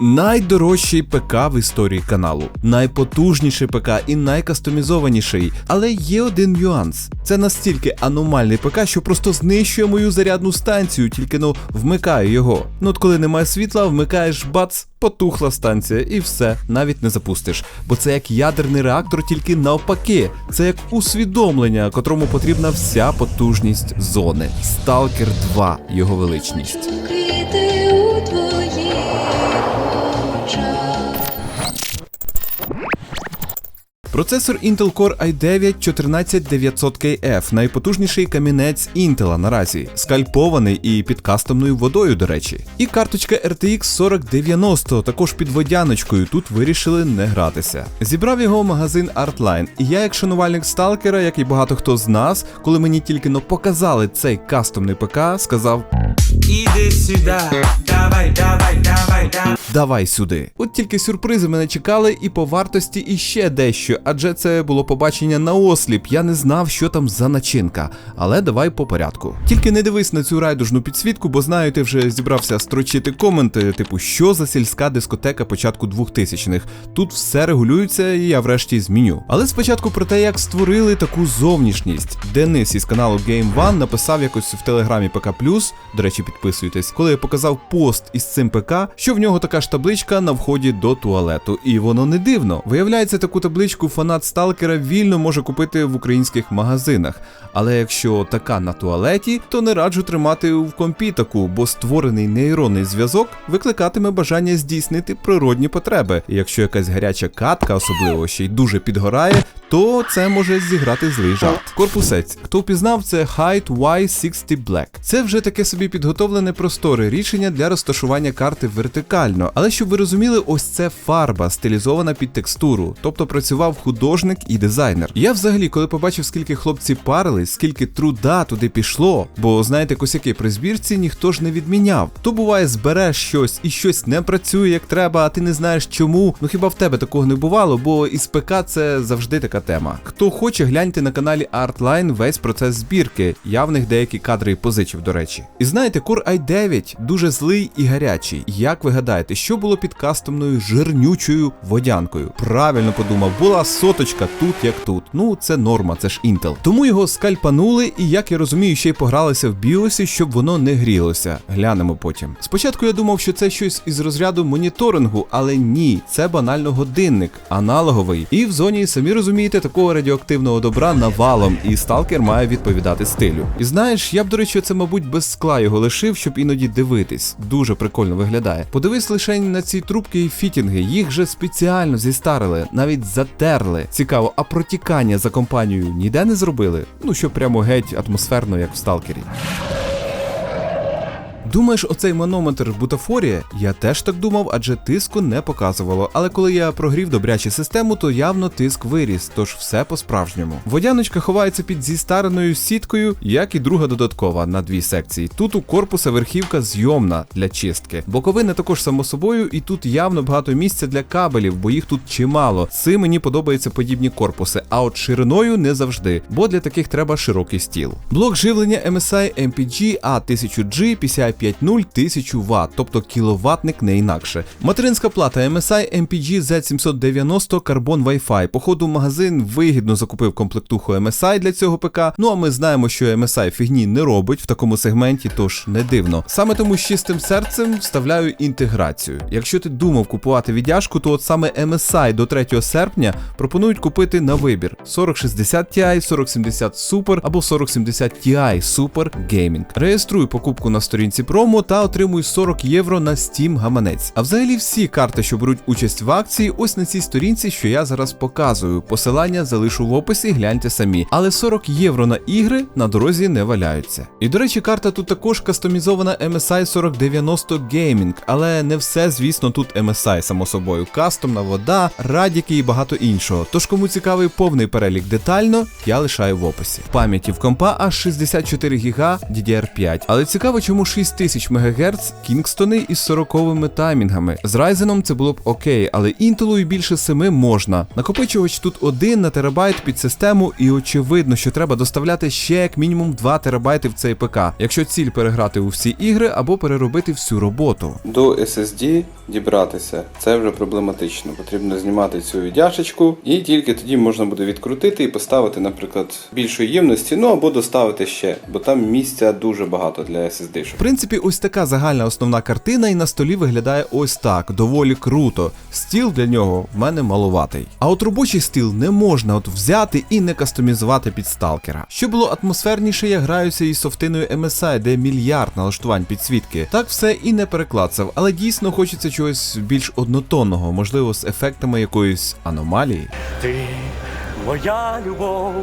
Найдорожчий ПК в історії каналу, найпотужніший ПК і найкастомізованіший. Але є один нюанс: це настільки аномальний ПК, що просто знищує мою зарядну станцію, тільки ну вмикаю його. Ну от коли немає світла, вмикаєш бац, потухла станція, і все, навіть не запустиш. Бо це як ядерний реактор, тільки навпаки. Це як усвідомлення, котрому потрібна вся потужність зони. Сталкер 2, його величність. Процесор Intel Core i9 14900KF, найпотужніший камінець Intel наразі, скальпований і під кастомною водою, до речі. І карточка RTX 4090, також під водяночкою, тут вирішили не гратися. Зібрав його магазин Artline, і я, як шанувальник сталкера, як і багато хто з нас, коли мені тільки но показали цей кастомний ПК, сказав. Іди сюди, давай, давай, давай, давай. Давай сюди. От тільки сюрпризи мене чекали, і по вартості іще дещо, адже це було побачення на осліп. Я не знав, що там за начинка. Але давай по порядку. Тільки не дивись на цю райдужну підсвітку, бо знаю, ти вже зібрався строчити коменти, типу, що за сільська дискотека початку 2000-х. Тут все регулюється, і я врешті зміню. Але спочатку про те, як створили таку зовнішність. Денис із каналу Game One написав якось в телеграмі ПК До речі, підписуйтесь, коли я показав пост із цим ПК, що в нього така ж табличка на вході до туалету. І воно не дивно. Виявляється, таку табличку фанат сталкера вільно може купити в українських магазинах. Але якщо така на туалеті, то не раджу тримати в компі таку, бо створений нейронний зв'язок викликатиме бажання здійснити природні потреби. І якщо якась гаряча катка, особливо ще й дуже підгорає, то це може зіграти злий жарт. Корпусець. Хто впізнав, це Height Y60 Black. Це вже таке собі підготовлене просторе рішення для розташування карти вертикально. Але щоб ви розуміли, ось це фарба, стилізована під текстуру, тобто працював художник і дизайнер. Я взагалі, коли побачив, скільки хлопці парились, скільки труда туди пішло, бо знаєте, косяки при збірці ніхто ж не відміняв. То буває, збереш щось і щось не працює як треба, а ти не знаєш чому. Ну хіба в тебе такого не бувало? Бо із ПК це завжди така тема. Хто хоче, гляньте на каналі Artline весь процес збірки. Я в них деякі кадри позичив, до речі. І знаєте, Core i9 дуже злий і гарячий. Як ви гадаєте, що було під кастомною жирнючою водянкою? Правильно подумав, була соточка тут як тут. Ну це норма, це ж Intel. Тому його скальпанули, і як я розумію, ще й погралися в біосі, щоб воно не грілося. Глянемо потім. Спочатку я думав, що це щось із розряду моніторингу, але ні, це банально годинник, аналоговий. І в зоні, самі розумієте, такого радіоактивного добра навалом, і сталкер має відповідати стилю. І знаєш, я б, до речі, це, мабуть, без скла його лишив, щоб іноді дивитись. Дуже прикольно виглядає. Подивись лише на ці трубки і фітінги, їх же спеціально зістарили, навіть затерли. Цікаво, а протікання за компанією ніде не зробили? Ну що прямо геть атмосферно, як в сталкері. Думаєш, оцей манометр бутафорія? Я теж так думав, адже тиску не показувало. Але коли я прогрів добряче систему, то явно тиск виріс, тож все по-справжньому. Водяночка ховається під зістареною сіткою, як і друга додаткова на дві секції. Тут у корпуса верхівка зйомна для чистки. Боковина також само собою, і тут явно багато місця для кабелів, бо їх тут чимало. Цим мені подобаються подібні корпуси, а от шириною не завжди, бо для таких треба широкий стіл. Блок живлення MSI MPG A1000G PCI 5.0 1000 Вт, тобто кіловатник не інакше. Материнська плата MSI MPG Z790 Carbon Wi-Fi. Походу, магазин вигідно закупив комплектуху MSI для цього ПК. Ну а ми знаємо, що MSI фігні не робить в такому сегменті, тож не дивно. Саме тому з чистим серцем вставляю інтеграцію. Якщо ти думав купувати віддяжку, то от саме MSI до 3 серпня пропонують купити на вибір 4060 Ti, 4070 Super або 4070 Ti Super Gaming. Реєструю покупку на сторінці промо та отримуй 40 євро на Steam гаманець. А взагалі всі карти, що беруть участь в акції, ось на цій сторінці, що я зараз показую. Посилання залишу в описі, гляньте самі. Але 40 євро на ігри на дорозі не валяються. І до речі, карта тут також кастомізована MSI 4090 Gaming, але не все, звісно, тут MSI, само собою. Кастомна вода, радіки і багато іншого. Тож, кому цікавий повний перелік детально, я лишаю в описі. Пам'яті в компа аж 64 ГБ DDR5. Але цікаво, чому 6 6000 МГц Кінгстони із 40 таймінгами. З Ryzen це було б окей, але Intel і більше 7 можна. Накопичувач тут один на терабайт під систему, і очевидно, що треба доставляти ще як мінімум 2 терабайти в цей ПК, якщо ціль переграти у всі ігри або переробити всю роботу. До SSD дібратися це вже проблематично. Потрібно знімати цю віддяшечку, і тільки тоді можна буде відкрутити і поставити, наприклад, більшої ємності, ну або доставити ще, бо там місця дуже багато для SSD. В принципі, ось така загальна основна картина, і на столі виглядає ось так, доволі круто. Стіл для нього в мене малуватий. А от робочий стіл не можна от взяти і не кастомізувати під сталкера. Що було атмосферніше, я граюся із софтиною MSI, де мільярд налаштувань підсвітки. Так все і не переклацав, але дійсно хочеться чогось більш однотонного, можливо, з ефектами якоїсь аномалії. Ти моя любов,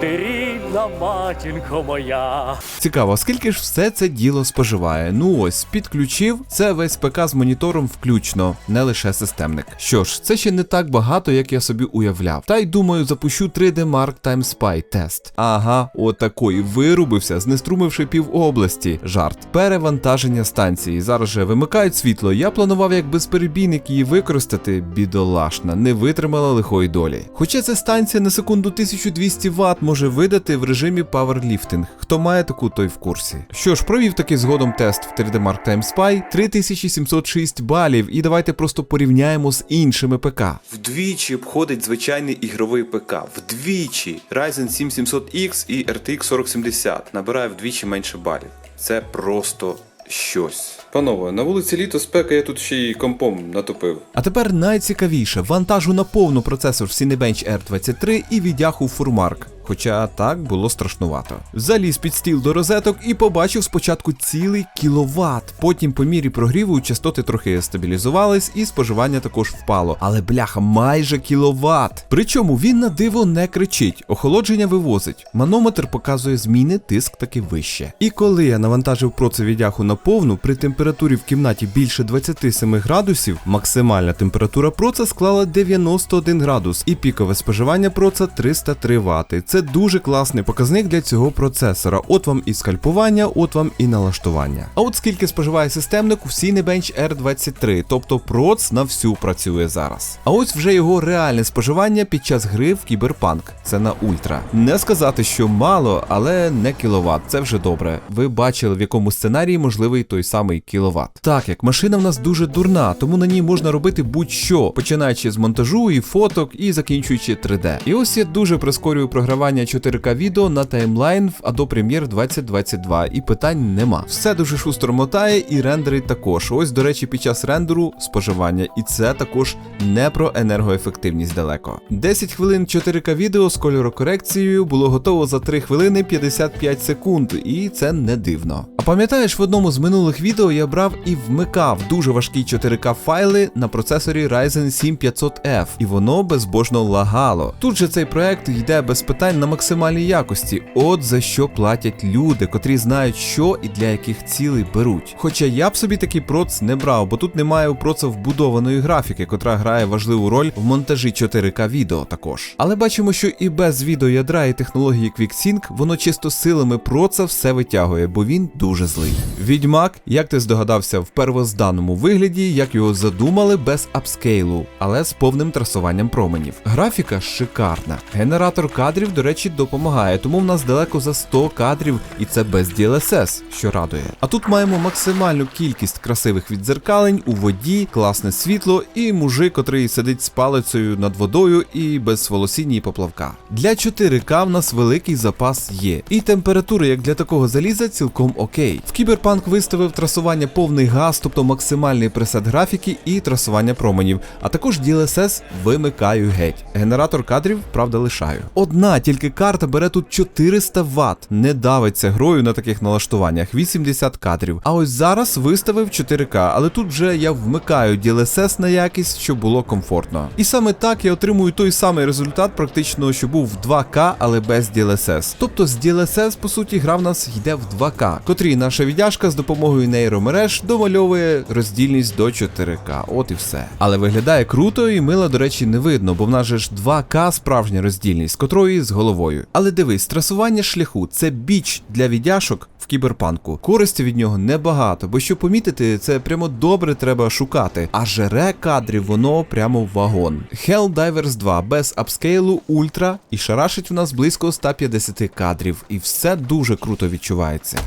ти рідна матінко моя. Цікаво, скільки ж все це діло споживає. Ну ось, підключив, це весь ПК з монітором включно, не лише системник. Що ж, це ще не так багато, як я собі уявляв. Та й думаю, запущу 3D Mark Time Spy тест. Ага, отакої вирубився, знеструмивши пів області. Жарт. Перевантаження станції. Зараз же вимикають світло. Я планував як безперебійник її використати. Бідолашна, не витримала лихої долі. Хоча ця станція на секунду 1200 Вт може видати в режимі паверліфтинг. Хто має таку, той в курсі. Що ж, провів таки згодом тест в 3D Mark Time Spy 3706 балів, і давайте просто порівняємо з іншими ПК. Вдвічі обходить звичайний ігровий ПК. Вдвічі. Ryzen 7700X і RTX 4070 набирає вдвічі менше балів. Це просто щось. Панове, на вулиці літо спека я тут ще й компом натопив. А тепер найцікавіше: вантажу на повну процесор Cinebench R23 і відяху Furmark. Хоча так було страшнувато. Заліз під стіл до розеток і побачив спочатку цілий кіловат. Потім по мірі прогріву частоти трохи стабілізувались і споживання також впало. Але бляха, майже кіловат. Причому він на диво не кричить, охолодження вивозить. Манометр показує зміни, тиск таки вище. І коли я навантажив процевідяху на повну, при температурі в кімнаті більше 27 градусів, максимальна температура проца склала 91 градус, і пікове споживання проца 303 Вт. Це дуже класний показник для цього процесора. От вам і скальпування, от вам і налаштування. А от скільки споживає системник у Cinebench R23, тобто проц на всю працює зараз. А ось вже його реальне споживання під час гри в Кіберпанк. Це на ультра. Не сказати, що мало, але не кіловат. Це вже добре. Ви бачили, в якому сценарії можливий той самий кіловат. Так як машина в нас дуже дурна, тому на ній можна робити будь-що, починаючи з монтажу і фоток і закінчуючи 3D. І ось я дуже прискорюю програвання 4К відео на таймлайн в Adobe Premiere 2022, і питань нема. Все дуже шустро мотає і рендерить також. Ось, до речі, під час рендеру споживання, і це також не про енергоефективність далеко. 10 хвилин 4К відео з кольорокорекцією було готово за 3 хвилини 55 секунд, і це не дивно. А пам'ятаєш, в одному з минулих відео я брав і вмикав дуже важкі 4К файли на процесорі Ryzen 7500F, і воно безбожно лагало. Тут же цей проект йде без питань на максимальній якості. От за що платять люди, котрі знають, що і для яких цілей беруть. Хоча я б собі такий проц не брав, бо тут немає у проца вбудованої графіки, котра грає важливу роль в монтажі 4К відео також. Але бачимо, що і без відеоядра і технології QuickSync воно чисто силами проца все витягує, бо він дуже злий. Відьмак, як ти здогадався, в первозданному вигляді, як його задумали, без апскейлу, але з повним трасуванням променів. Графіка шикарна. Генератор кадрів, до речі, допомагає, тому в нас далеко за 100 кадрів, і це без DLSS, що радує. А тут маємо максимальну кількість красивих відзеркалень у воді, класне світло і мужик, котрий сидить з палицею над водою і без волосіння і поплавка. Для 4К в нас великий запас є, і температура, як для такого заліза, цілком окей. В Кіберпанк виставив трасування повний газ, тобто максимальний пресет графіки і трасування променів, а також DLSS вимикаю геть. Генератор кадрів, правда, лишаю. Одна тільки карта бере тут 400 Вт, не давиться грою на таких налаштуваннях, 80 кадрів. А ось зараз виставив 4К, але тут вже я вмикаю DLSS на якість, щоб було комфортно. І саме так я отримую той самий результат, практично, що був в 2К, але без DLSS. Тобто з DLSS, по суті, гра в нас йде в 2К, котрій наша віддяжка з допомогою нейромереж домальовує роздільність до 4К. От і все. Але виглядає круто і мила, до речі, не видно, бо в нас же ж 2К справжня роздільність, котрої з головою. Але дивись, трасування шляху це біч для віддяшок в кіберпанку. Користі від нього небагато, бо щоб помітити, це прямо добре треба шукати. А жере кадрів воно прямо в вагон. Helldivers 2 без апскейлу ультра і шарашить у нас близько 150 кадрів, і все дуже круто відчувається.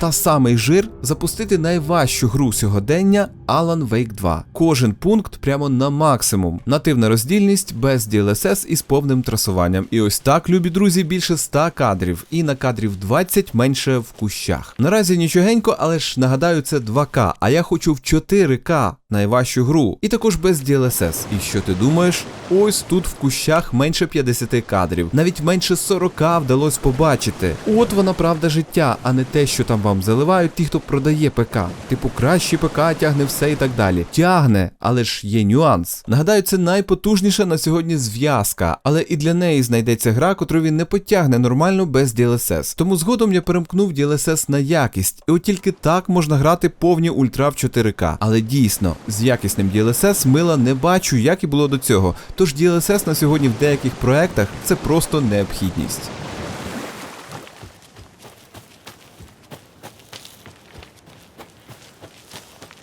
Та самий жир запустити найважчу гру сьогодення Alan Wake 2. Кожен пункт прямо на максимум. Нативна роздільність без DLSS із повним трасуванням. І ось так, любі друзі, більше 100 кадрів, і на кадрів 20 менше в кущах. Наразі нічогенько, але ж нагадаю, це 2К, а я хочу в 4К найважчу гру. І також без DLSS. І що ти думаєш? Ось тут в кущах менше 50 кадрів, навіть менше 40 вдалося побачити. От вона правда життя, а не те, що там вам заливають ті, хто продає ПК. Типу, кращий ПК тягне все і так далі. Тягне, але ж є нюанс. Нагадаю, це найпотужніша на сьогодні зв'язка, але і для неї знайдеться гра, котру він не потягне нормально без DLSS. Тому згодом я перемкнув DLSS на якість, і от тільки так можна грати повні ультра в 4К. Але дійсно, з якісним DLSS мила не бачу, як і було до цього. Тож DLSS на сьогодні в деяких проектах це просто необхідність.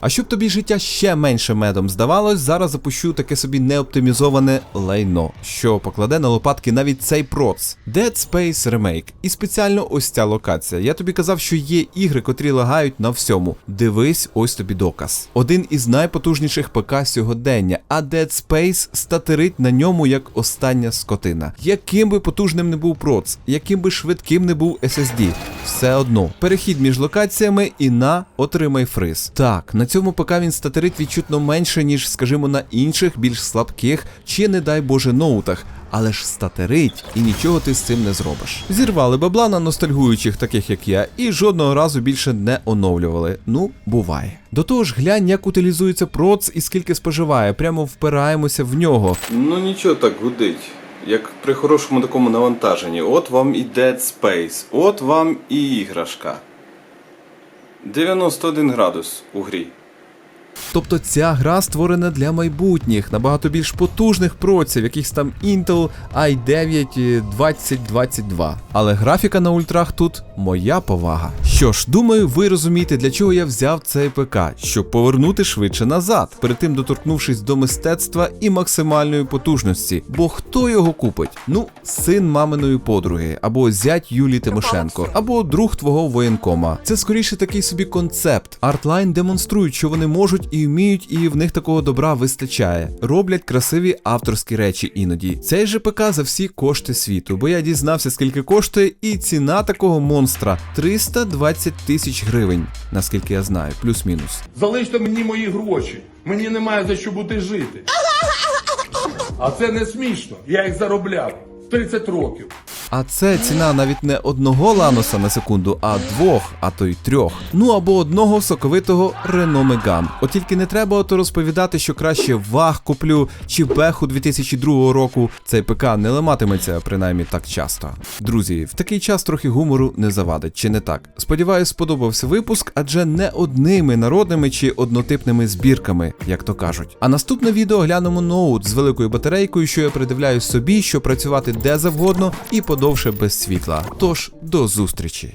А щоб тобі життя ще менше медом здавалось, зараз запущу таке собі неоптимізоване лайно, що покладе на лопатки навіть цей проц. Dead Space Remake. І спеціально ось ця локація. Я тобі казав, що є ігри, котрі лагають на всьому. Дивись, ось тобі доказ. Один із найпотужніших ПК сьогодення, а Dead Space статерить на ньому як остання скотина. Яким би потужним не був проц, яким би швидким не був SSD, все одно. Перехід між локаціями і на отримай фриз. Так, на цьому ПК він статерить відчутно менше, ніж, скажімо, на інших, більш слабких чи, не дай Боже, ноутах. Але ж статерить і нічого ти з цим не зробиш. Зірвали бабла на ностальгуючих, таких як я, і жодного разу більше не оновлювали. Ну, буває. До того ж, глянь, як утилізується проц і скільки споживає, прямо впираємося в нього. Ну нічого так гудить. Як при хорошому такому навантаженні. От вам і Dead Space, от вам і іграшка. 91 градус у грі. Тобто ця гра створена для майбутніх, набагато більш потужних проців, якихось там Intel i9 2022. Але графіка на ультрах тут моя повага. Що ж, думаю, ви розумієте, для чого я взяв цей ПК, щоб повернути швидше назад, перед тим доторкнувшись до мистецтва і максимальної потужності. Бо хто його купить? Ну, син маминої подруги, або зять Юлії Тимошенко, або друг твого воєнкома. Це скоріше такий собі концепт. Artline демонструють, що вони можуть і вміють, і в них такого добра вистачає. Роблять красиві авторські речі іноді. Цей же ПК за всі кошти світу, бо я дізнався, скільки коштує, і ціна такого монстра 320 тисяч гривень, наскільки я знаю, плюс-мінус. Залиште мені мої гроші. Мені немає за що бути жити. А це не смішно. Я їх заробляв 30 років. А це ціна навіть не одного ланоса на секунду, а двох, а то й трьох. Ну або одного соковитого Renault Megane. От тільки не треба ото розповідати, що краще ваг куплю чи беху 2002 року. Цей ПК не ламатиметься принаймні так часто. Друзі, в такий час трохи гумору не завадить, чи не так? Сподіваюсь, сподобався випуск, адже не одними народними чи однотипними збірками, як то кажуть. А наступне відео глянемо ноут з великою батарейкою, що я придивляю собі, що працювати де завгодно і подовше без світла. Тож до зустрічі.